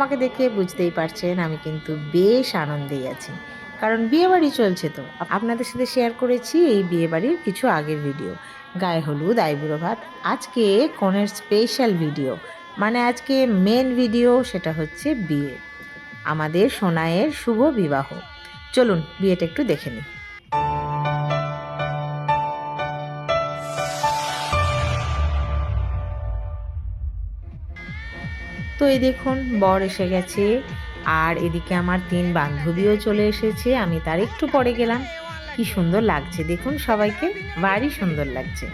আমাকে দেখে বুঝতেই পারছেন, আমি কিন্তু বেশ আনন্দেই আছি। কারণ বিয়েবাড়ি চলছে তো। আপনাদের সাথে শেয়ার করেছি এই বিয়েবাড়ির কিছু আগের ভিডিও গায়ে হলুদ, আইবুড়ো ভাত আজকে কনের স্পেশাল ভিডিও মানে আজকে মেন ভিডিও সেটা হচ্ছে বিয়ে। আমাদের সোনায়ের শুভ বিবাহ। চলুন, বিয়েটা একটু দেখে নিই। এই দেখুন, বর এসে গেছে। আর এদিকে আমার তিন বান্ধবীও চলে এসেছে, আমি তার একটু পরে গেলাম। কি সুন্দর লাগছে, দেখুন সবাইকে, ভারী সুন্দর লাগছে।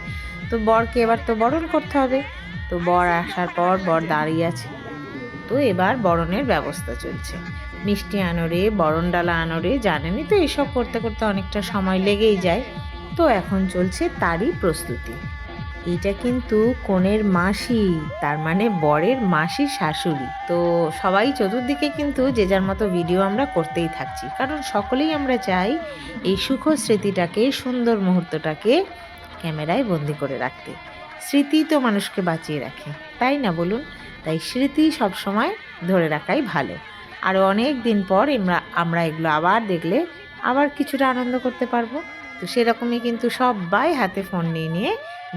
তো বরকে এবার তো বরণ করতে হবে। তো বর আসার পর বর দাঁড়িয়ে আছে। তো এবার বরণের ব্যবস্থা চলছে। মিষ্টি আনরে বরণ ডালা আনরে জানেনই তো এসব করতে করতে অনেকটা সময় লেগেই যায়। তো এখন চলছে তারই প্রস্তুতি। এটা কিন্তু কনের মাসি, তার মানে বরের মাসি শাশুড়ি। তো সবাই চতুর্দিকে কিন্তু যে যার মতো ভিডিও আমরা করতেই থাকছি। কারণ সকলেই আমরা চাই এই সুখ স্মৃতিটাকে, সুন্দর মুহূর্তটাকে ক্যামেরায় বন্দি করে রাখতে। স্মৃতি তো মানুষকে বাঁচিয়ে রাখে, তাই না বলুন? তাই স্মৃতি সবসময় ধরে রাখাই ভালো। আরও অনেক দিন পর আমরা আমরা এগুলো আবার দেখলে আবার কিছুটা আনন্দ করতে পারব। তো সেরকমই কিন্তু সবাই হাতে ফোন নিয়ে নিয়ে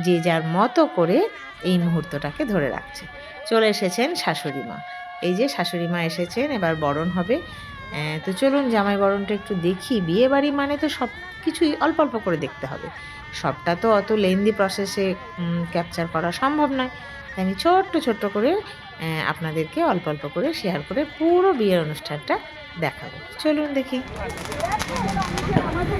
যে যার মতো করে এই মুহূর্তটাকে ধরে রাখছে। চলে এসেছেন শাশুড়ি মা এই যে শাশুড়ি মা এসেছেন, এবার বরণ হবে। তো চলুন জামাই বরণটা একটু দেখি। বিয়ে বাড়ি মানে তো সব কিছুই অল্প অল্প করে দেখতে হবে। সবটা তো অত লেন্দি প্রসেসে ক্যাপচার করা সম্ভব নয়। তাই আমি ছোট্ট ছোট্ট করে আপনাদেরকে অল্প অল্প করে শেয়ার করে পুরো বিয়ের অনুষ্ঠানটা দেখাবো। চলুন দেখি। আমাদের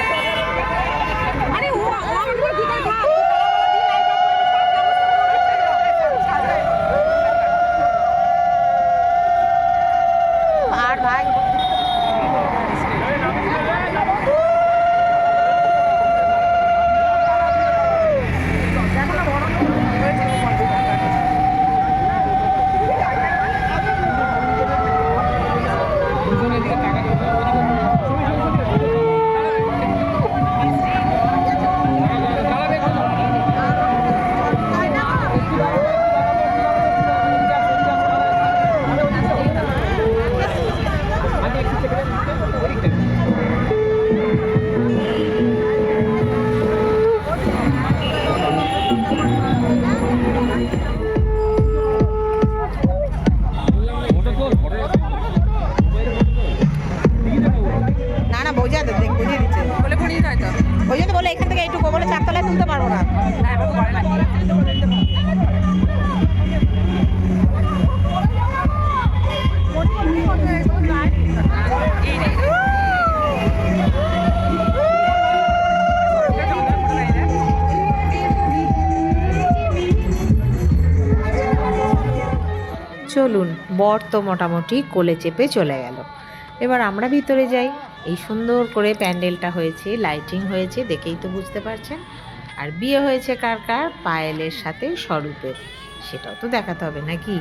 বর তো মোটামুটি কোলে চেপে চলে গেল। এবার আমরা ভিতরে যাই। এই সুন্দর করে প্যান্ডেলটা হয়েছে, লাইটিং হয়েছে, দেখেই তো বুঝতে পারছেন। আর বিয়ে হয়েছে কার কার? পায়েলের সাথে স্বরূপের। সেটাও তো দেখাতে হবে নাকি?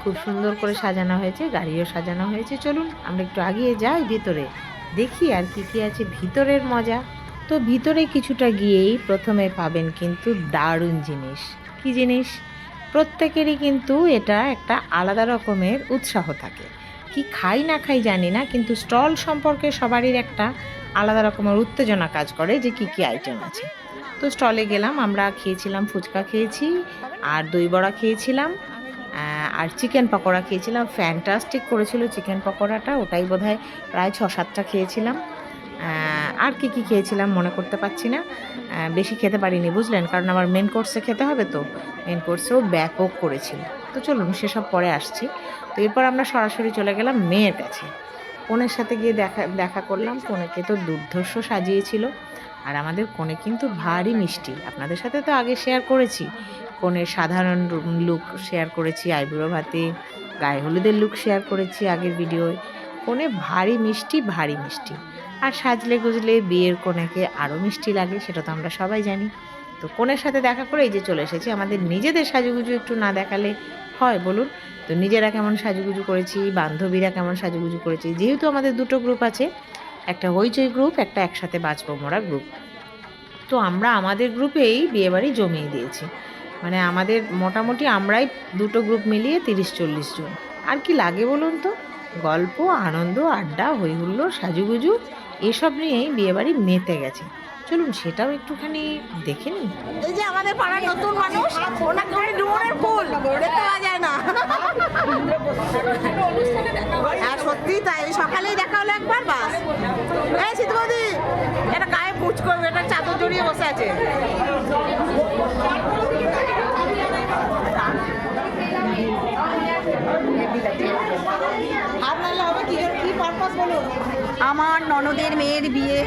খুব সুন্দর করে সাজানো হয়েছে, গাড়িও সাজানো হয়েছে। চলুন, আমরা একটু আগিয়ে যাই ভিতরে। দেখি আর কি কি আছে ভিতরের মজা। তো ভিতরে কিছুটা গিয়েই প্রথমে পাবেন কিন্তু দারুণ জিনিস। কি জিনিস? প্রত্যেকেরই কিন্তু এটা একটা আলাদা রকমের উৎসাহ থাকে। কি খাই না খাই জানি না, কিন্তু স্টল সম্পর্কে সবারই একটা আলাদা রকমের উত্তেজনা কাজ করে যে কি কি আইটেম আছে। তো স্টলে গেলাম, আমরা খেয়েছিলাম, ফুচকা খেয়েছি, আর দই বড়া খেয়েছিলাম আর চিকেন পকোড়া খেয়েছিলাম। ফ্যান্টাস্টিক করেছিল চিকেন পকোড়াটা, ওটাই বোধহয় প্রায় ছ সাতটা খেয়েছিলাম। আর কি কি খেয়েছিলাম মনে করতে পারছি না। বেশি খেতে পারিনি, বুঝলেন? কারণ আমার মেন কোর্সে খেতে হবে তো। মেন কোর্সেও ব্যাপক করেছিল। তো চলুন, সেসব পরে আসছি। তো এরপর আমরা সরাসরি চলে গেলাম মেয়ের কাছে। কনের সাথে গিয়ে দেখা দেখা করলাম। কনেকে তো দুর্ধর্ষ সাজিয়েছিল। আর আমাদের কনে কিন্তু ভারী মিষ্টি। আপনাদের সাথে তো আগে শেয়ার করেছি। কনের সাধারণ লুক শেয়ার করেছি, আইবুড়ো ভাতে। গায়ে হলুদের লুক শেয়ার করেছি আগের ভিডিওয় কনে ভারী মিষ্টি ভারী মিষ্টি। আর সাজলে গুজলে বিয়ের কনেকে আরও মিষ্টি লাগে, সেটা তো আমরা সবাই জানি। তো কোনের সাথে দেখা করে এই যে চলে এসেছি, আমাদের নিজেদের সাজুগুজু একটু না দেখালে হয়, বলুন? তো নিজেরা কেমন সাজুগুজু করেছি, বান্ধবীরা কেমন সাজুগুজু করেছি, যেহেতু আমাদের দুটো গ্রুপ আছে, একটা হইচই গ্রুপ একটা একসাথে বাঁচবো মোরা গ্রুপ তো আমরা আমাদের গ্রুপেই বিয়েবাড়ি জমিয়ে দিয়েছি। মানে আমাদের মোটামুটি আমরাই দুটো গ্রুপ মিলিয়ে তিরিশ চল্লিশ জন। আর কি লাগে বলুন তো? গল্প, আনন্দ, আড্ডা হই হুল্লোড় সাজুগুজু এসব নিয়েই বিয়েবাড়ি মেতে গেছে। চলুন সেটাও একটুখানি দেখে নিই। এই যে আমাদের পাড়ার নতুন মানুষ ওনাকে উনি ডুমুরের ফুল। দেখতে পাওয়া যায় না। আর সত্যি তাই। সকালেই দেখা হলো একবার বাস। এই শীতবদি এটা গায়ে পুচ করবে এটা চাদর জড়িয়ে বসে আছে। হাত হবে কি? কি পারপাস বলুন? আমার ননদের মেয়ের বিয়ে।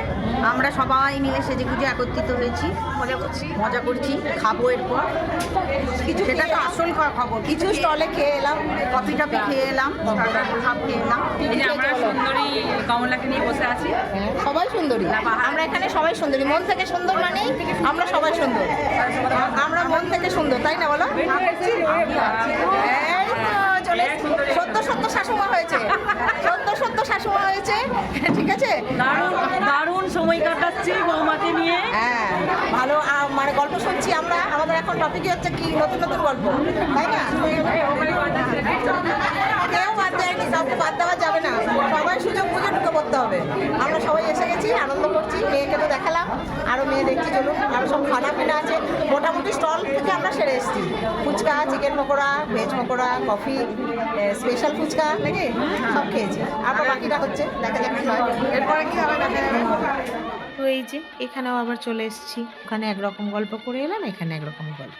আমরা সবাই মিলে সেজে গুজে একত্রিত হয়েছি। মজা করছি। মজা করছি। খাব এরপর। কিছু সেটা তো আসল খবর। কিছু স্টলে খেয়ে এলাম। কফি টফি খেয়ে এলাম খাপ খেয়ে এলাম। আমরা সুন্দরী কমলাকে নিয়ে বসে আছি। সবাই সুন্দরী। আমরা এখানে সবাই সুন্দরী। মন থেকে সুন্দর মানেই আমরা সবাই সুন্দর। আমরা মন থেকে সুন্দর তাই না বলো? এই তো চলে এসেছি। সত্য সত্য শাশুমা হয়েছে সত্য সত্য শাশুমা হয়েছে? ঠিক আছে? দারুণ দারুণ সময় কাটাচ্ছি বৌমাকে নিয়ে। হ্যাঁ। ভালো মানে গল্প শুনছি আমরা। আমাদের এখন টপিকই হচ্ছে কি? নতুন নতুন গল্প। তাই না? কেউ বাদ বাদ দেওয়া যাবে না। সবাই সুযোগ বুঝে ঢুকে পড়তে হবে। আমরা সবাই এসে গেছি, আনন্দ করছি, মেয়েকে তো দেখালাম। আরও মেয়ে দেখছি, চলুন আরও সব খানা পিনা আছে। মোটামুটি স্টল থেকে আমরা সেরে এসেছি। Fuchka chicken pakora veg pakora coffee special fuchka নাকি? সব খেয়েছি। আবার বাকিটা হচ্ছে, দেখা যাক এরপরে কি হবে তো এই যে, এখানেও আবার চলে এসেছি। ওখানে একরকম গল্প করে এলাম, এখানে একরকম গল্প।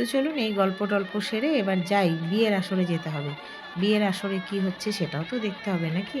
তো চলুন এই গল্প টল্প সেরে এবার যাই বিয়ের আসরে যেতে হবে। বিয়ের আসরে কি হচ্ছে সেটাও তো দেখতে হবে নাকি?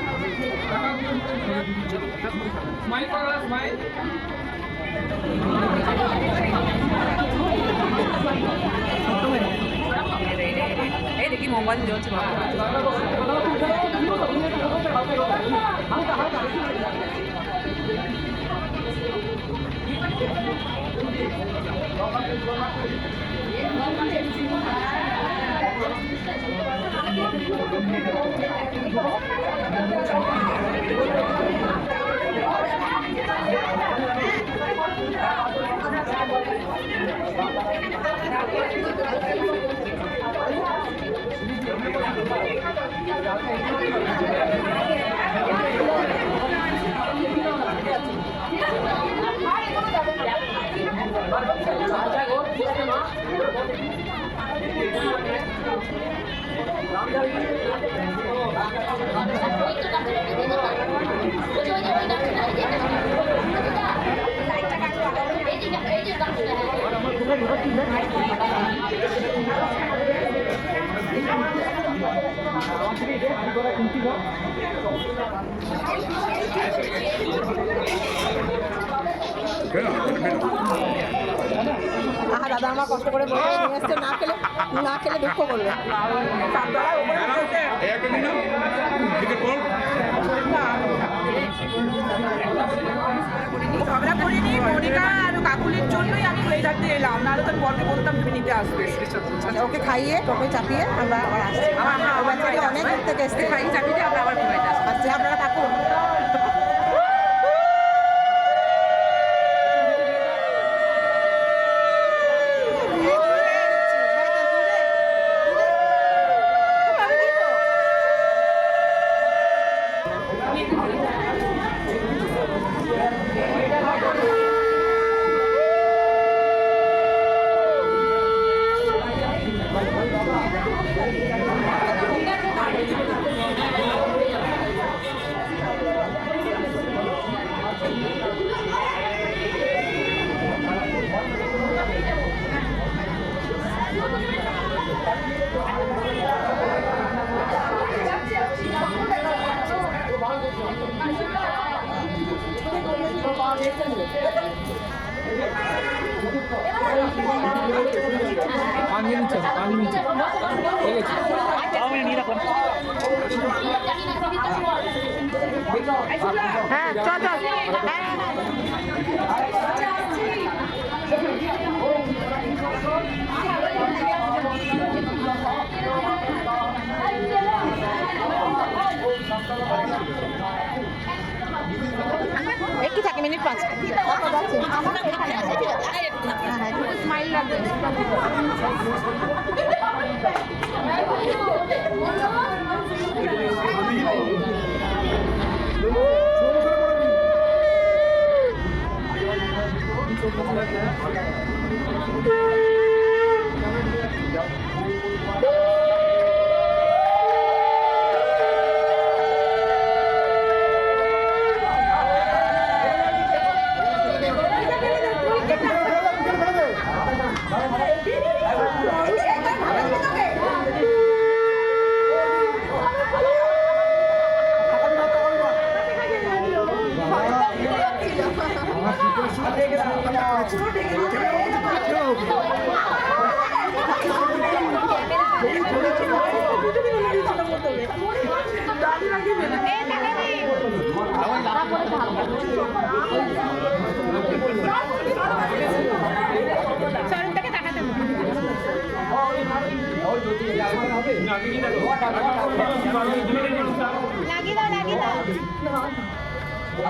এই দেখি মোবাইল জ্বলছে বাবা। Thank you. 맞아, 맞아, 맞아, 맞아, দাদা আমার কষ্ট করে বলে নিয়ে না খেলে না খেলে দুঃখ করবে। আমি এলাম নাহলে তো আমি বলতাম তুমি নিতে আসবে। আচ্ছা, ওকে খাইয়ে টোটো চাপিয়ে আমরা আবার আসছি। আমার হ্যাঁ, অনেক দূর থেকে এসছে খাইয়ে চাপিয়ে আমরা আবার ঘুমাইতে আসব। আচ্ছা আপনারা থাকুন। হ্যাঁ চল চল।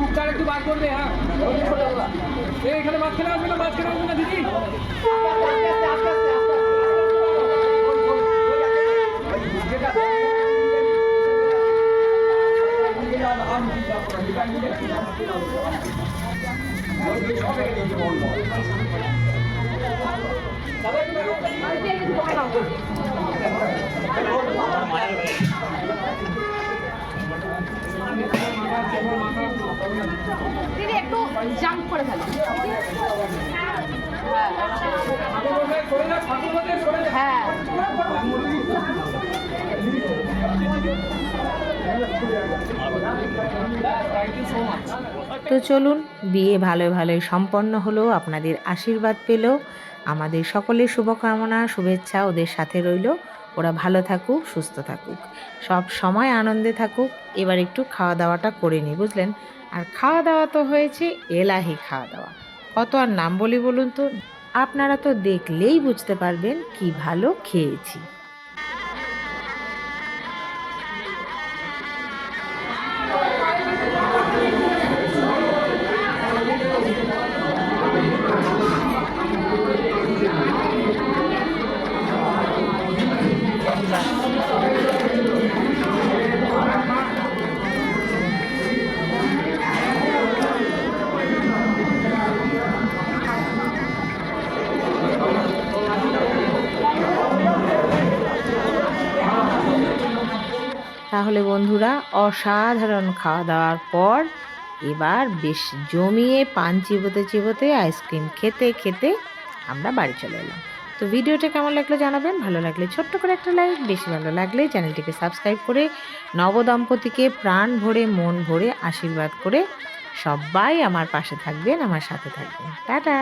মুখটা একটু বার করবে হ্যাঁ এই এখানে মাঝখানে আসবে না মাঝখানে আসবে না দিদি দিদি হ্যাঁ। তো চলুন বিয়ে ভালো ভালোই সম্পন্ন হলো আপনাদের আশীর্বাদ পেল। আমাদের সকলের শুভকামনা শুভেচ্ছা ওদের সাথে রইল। ওরা ভালো থাকুক সুস্থ থাকুক। সব সময় আনন্দে থাকুক। এবার একটু খাওয়া দাওয়াটা করে নিই বুঝলেন? আর খাওয়া দাওয়া তো হয়েছে এলাহি খাওয়া দাওয়া কত আর নাম বলি বলুন তো? আপনারা তো দেখলেই বুঝতে পারবেন কি ভালো খেয়েছি। তাহলে বন্ধুরা, অসাধারণ খাওয়া দাওয়ার পর এবার বেশ জমিয়ে পান চিবোতে চিবোতে আইসক্রিম খেতে খেতে আমরা বাড়ি চলে এলাম। তো ভিডিওটা কেমন লাগল জানাবেন? ভালো লাগলে ছোট্ট করে একটা লাইক, বেশি ভালো লাগলে চ্যানেলটিকে সাবস্ক্রাইব করে নবদম্পতিকে প্রাণ ভরে, মন ভরে আশীর্বাদ করে সবাই আমার পাশে থাকবেন, আমার সাথে থাকবেন। টাটা!